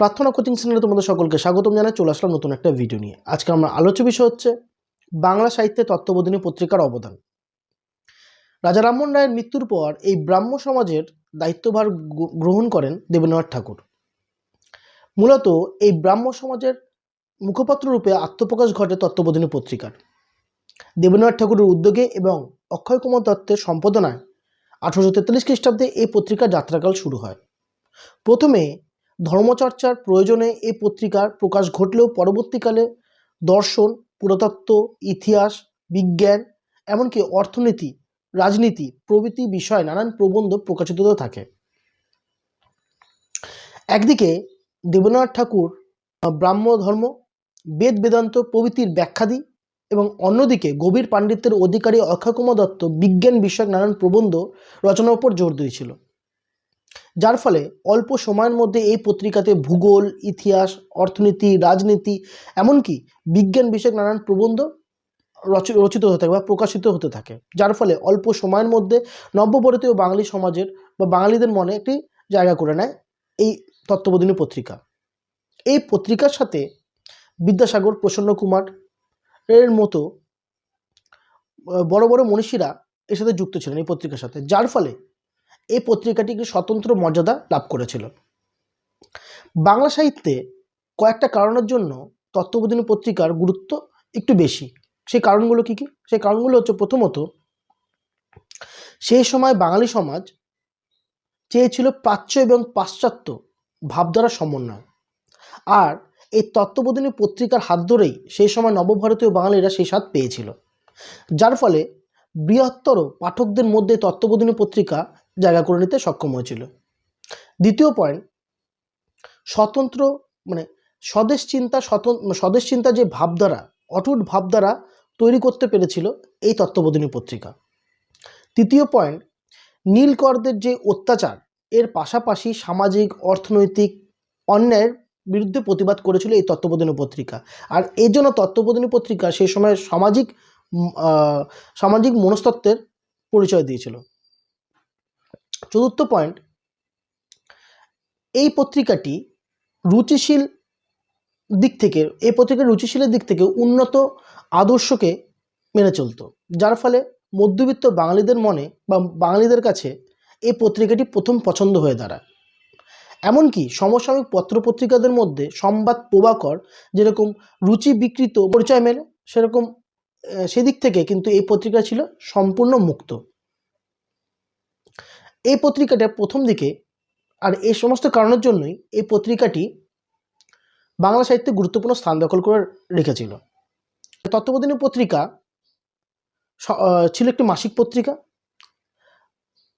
প্রার্থনা কোচিং সেন্টারে তোমাদের সকলকে স্বাগতম জানাই, চলে আসলাম নতুন একটা ভিডিও নিয়ে। আজকে আমরা আলোচ্য বিষয় হচ্ছে বাংলা সাহিত্যে তত্ত্ববোধিনী পত্রিকার অবদান। রাজা রামমোহন রায়ের মৃত্যুর পর এই ব্রাহ্ম সমাজের দায়িত্বভার গ্রহণ করেন দেবেন্দ্রনাথ ঠাকুর। মূলত এই ব্রাহ্ম সমাজের মুখপাত্র রূপে আত্মপ্রকাশ ঘটে তত্ত্ববোধিনী পত্রিকার। দেবেন্দ্রনাথ ঠাকুরের উদ্যোগে এবং অক্ষয় কুমার দত্তের সম্পাদনায় আঠারোশো তেতাল্লিশ খ্রিস্টাব্দে এই পত্রিকার যাত্রাকাল শুরু হয়। প্রথমে ধর্মচর্চার প্রয়োজনে এই পত্রিকার প্রকাশ ঘটলেও পরবর্তীকালে দর্শন, পুরাতত্ত্ব, ইতিহাস, বিজ্ঞান, এমনকি অর্থনীতি, রাজনীতি প্রভৃতি বিষয়ে নানান প্রবন্ধ প্রকাশিত থাকে। একদিকে দেবেন্দ্রনাথ ঠাকুর ব্রাহ্ম ধর্ম, বেদ বেদান্ত প্রভৃতির ব্যাখ্যাদি এবং অন্যদিকে গভীর পাণ্ডিত্যের অধিকারী অক্ষয় দত্ত বিজ্ঞান বিষয়ক নানান প্রবন্ধ রচনার উপর জোর দিয়েছিল। যার ফলে অল্প সময়ের মধ্যে এই পত্রিকাতে ভূগোল, ইতিহাস, অর্থনীতি, রাজনীতি, এমনকি বিজ্ঞান বিষয়ক নানান প্রবন্ধ রচ- রচিত হতে থাকে বা প্রকাশিত হতে থাকে। যার ফলে অল্প সময়ের মধ্যে নব্যভারতীয় বাঙালি সমাজের বা বাঙালিদের মনে একটি জায়গা করে নেয় এই তত্ত্ববোধিনী পত্রিকা। এই পত্রিকার সাথে বিদ্যাসাগর, প্রসন্ন কুমার এর মতো বড় বড় মনীষীরা এর সাথে যুক্ত ছিলেন এই পত্রিকার সাথে। যার ফলে এই পত্রিকাটি একটি স্বতন্ত্র মর্যাদা লাভ করেছিল। বাংলা সাহিত্যে কয়েকটা কারণের জন্য তত্ত্ববোধিনী পত্রিকার গুরুত্ব একটু বেশি। সেই কারণগুলো কি কি? সেই কারণগুলো হচ্ছে প্রথমত, সেই সময় বাঙালি সমাজ চেয়েছিল প্রাচ্য এবং পাশ্চাত্য ভাবধারা সমন্বয়। আর এই তত্ত্ববোধিনী পত্রিকার হাত ধরেই সেই সময় নবভারতীয় বাঙালিরা সেই স্বাদ পেয়েছিল। যার ফলে বৃহত্তর পাঠকদের মধ্যে তত্ত্ববোধিনী পত্রিকা জায়গা করে নিতে সক্ষম হয়েছিল। দ্বিতীয় পয়েন্ট স্বতন্ত্র মানে স্বদেশ চিন্তা স্বতন্ত্র স্বদেশ চিন্তা যে ভাবধারা, অটুট ভাবধারা তৈরি করতে পেরেছিল এই তত্ত্ববোধিনী পত্রিকা। তৃতীয় পয়েন্ট নীলকরদের যে অত্যাচার, এর পাশাপাশি সামাজিক, অর্থনৈতিক অন্যায়ের বিরুদ্ধে প্রতিবাদ করেছিল এই তত্ত্ববোধিনী পত্রিকা। আর এই জন্য তত্ত্ববোধিনী পত্রিকা সেই সময় সামাজিক সামাজিক মনস্তত্ত্বের পরিচয় দিয়েছিল। চতুর্থ পয়েন্ট এই পত্রিকাটি রুচিশীল দিক থেকে, এই পত্রিকার রুচিশীলের দিক থেকে উন্নত আদর্শকে মেনে চলতো। যার ফলে মধ্যবিত্ত বাঙালিদের মনে বা বাঙালিদের কাছে এই পত্রিকাটি প্রথম পছন্দ হয়ে দাঁড়ায়। এমনকি সমসাময়িক পত্রপত্রিকাদের মধ্যে সংবাদ প্রভাকর যেরকম রুচি বিকৃত পরিচয় মেলে, সেরকম সেদিক থেকে কিন্তু এই পত্রিকা ছিল সম্পূর্ণ মুক্ত। এই পত্রিকাটা প্রথম দিকে আর এই সমস্ত কারণের জন্যই এই পত্রিকাটি বাংলা সাহিত্যে গুরুত্বপূর্ণ স্থান দখল করে রেখেছিল। তত্ত্ববোধিনী পত্রিকা ছিল একটি মাসিক পত্রিকা।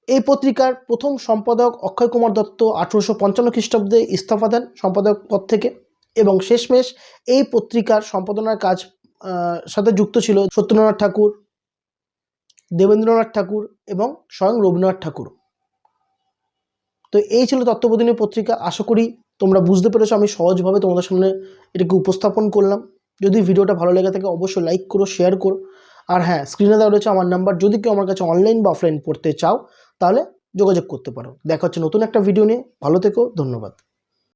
এই পত্রিকার প্রথম সম্পাদক অক্ষয় কুমার দত্ত আঠেরোশো পঞ্চান্ন খ্রিস্টাব্দে ইস্তফা দেন সম্পাদক পদ থেকে এবং শেষমেশ এই পত্রিকার সম্পাদনার কাজ সাথে যুক্ত ছিল সত্যেন্দ্রনাথ ঠাকুর, দেবেন্দ্রনাথ ঠাকুর এবং স্বয়ং রবীন্দ্রনাথ ঠাকুর। তো এই ছিল তত্ত্ববোধিনী পত্রিকা। আশা করি তোমরা বুঝতে পেরেছ, আমি সহজভাবে তোমাদের সামনে এটাকে উপস্থাপন করলাম। যদি ভিডিওটা ভালো লেগে থাকে, অবশ্যই লাইক করো শেয়ার করো। আর হ্যাঁ স্ক্রিনে দেওয়া রয়েছে আমার নাম্বার যদি কেউ আমার কাছে অনলাইন বা অফলাইন পড়তে চাও, তাহলে যোগাযোগ করতে পারো। দেখা হচ্ছে নতুন একটা ভিডিও নিয়ে। ভালো থেকো, ধন্যবাদ।